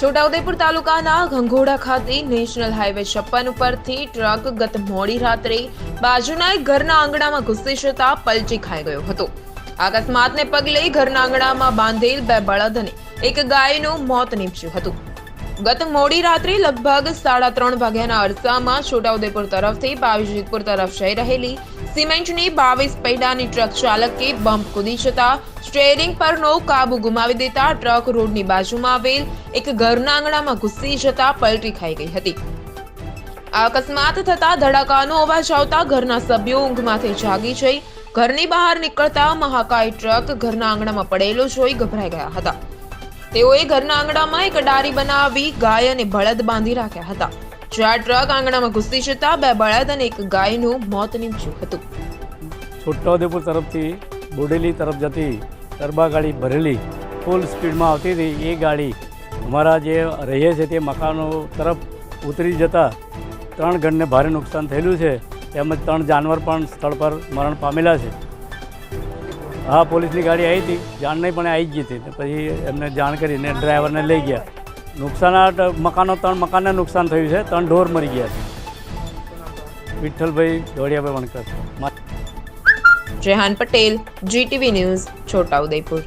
છોટાઉદેપુર તાલુકાના ઘંઘોડા ખાતે national highway છપ્પન ઉપરથી ટ્રક ગત મોડી રાત્રે બાજુના એક ઘરના આંગણામાં ઘૂસી જતા પલટી ખાઈ ગયો હતો. અકસ્માતને પગલે ઘરના આંગણામાં બાંધેલ બે બળદ અને એક ગાયનું મોત નીપજ્યું હતું. ગત મોડી રાત્રે લગભગ સાડા ત્રણ વાગ્યાના અરસામાં છોટાઉદેપુર તરફથી બાવીજીતપુર તરફ જઈ રહેલી સિમેન્ટની બાવીસ પૈડાની ટ્રક ચાલકે બમ્પ કૂદી જતા સ્ટેરિંગ પરનો કાબુ ગુમાવી દેતા ટ્રક રોડની બાજુમાં આવેલ એક ઘરના આંગણામાં ઘૂસી જતા પલટી ખાઈ ગઈ હતી. અકસ્માત થતા ધડાકાનો અવાજ આવતા ઘરના સભ્યો ઊંઘમાંથી જાગી જઈ ઘરની બહાર નીકળતા મહાકાય ટ્રક ઘરના આંગણામાં પડેલો જોઈ ગભરાઈ ગયા હતા. તેઓએ ઘરના આંગણામાં એક ડારી બનાવી ગાય અને બળદ બાંધી રાખ્યા હતા. ચાર ટ્રક આંગણામાં ઘૂસી જતા બે બળદ અને એક ગાયનું મોત નીપજ્યું હતું. છોટાઉદેપુર તરફથી બોડેલી તરફ જતી ગરબા ગાડી ભરેલી ફૂલ સ્પીડમાં આવતી હતી. એ ગાડી અમારા જે રહીએ છે તે મકાનો તરફ ઉતરી જતા ત્રણ ઘરને ભારે નુકસાન થયેલું છે. તેમજ ત્રણ જાનવર પણ સ્થળ પર મરણ પામેલા છે. હા, પોલીસની ગાડી આવી હતી. જાણ નહીં, પણ આવી ગઈ હતી. પછી એમને જાણ કરીને ડ્રાઈવરને લઈ ગયા. નુકસાન મકાનો, ત્રણ મકાનને નુકસાન થયું છે. ત્રણ ઢોર મરી ગયા છે. વિઠ્ઠલભાઈ ધોળિયાભાઈ વણકર. Jehan Patel GTV news Chhotaudepur